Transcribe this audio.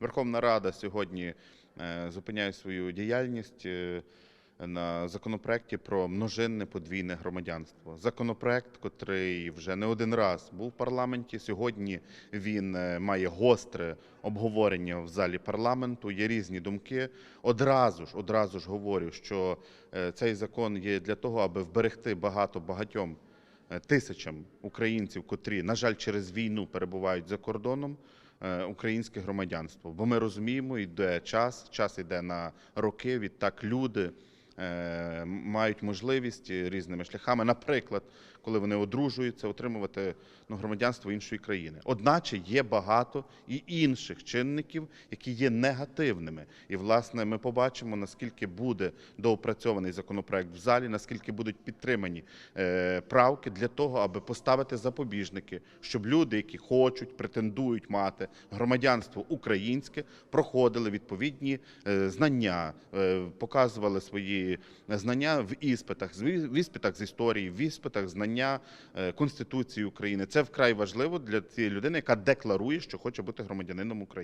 Верховна Рада сьогодні е, зупиняє свою діяльність е, на законопроекті про множинне подвійне громадянство. Законопроект, котрий вже не один раз був в парламенті. Сьогодні він е, має гостре обговорення в залі парламенту. Є різні думки. Одразу ж, одразу ж говорю, що цей закон є для того, аби вберегти багато багатьом тисячам українців, котрі, на жаль, через війну перебувають за кордоном. Е, Українське громадянство, бо ми розуміємо, йде час, час йде на роки. Відтак люди мають можливість різними шляхами, наприклад, коли вони одружуються, отримувати ну, громадянство іншої країни. Одначе є багато і інших чинників, які є негативними. І власне ми побачимо, наскільки буде доопрацьований законопроект в залі, наскільки будуть підтримані е, правки для того, аби поставити запобіжники, щоб люди, які хочуть, претендують мати громадянство українське, проходили відповідні е, знання, е, показували свої знання в іспитах, в іспитах з історії, в іспитах знання е, Конституції України. Це вкрай важливо для цієї людини, яка декларує, що хоче бути громадянином України.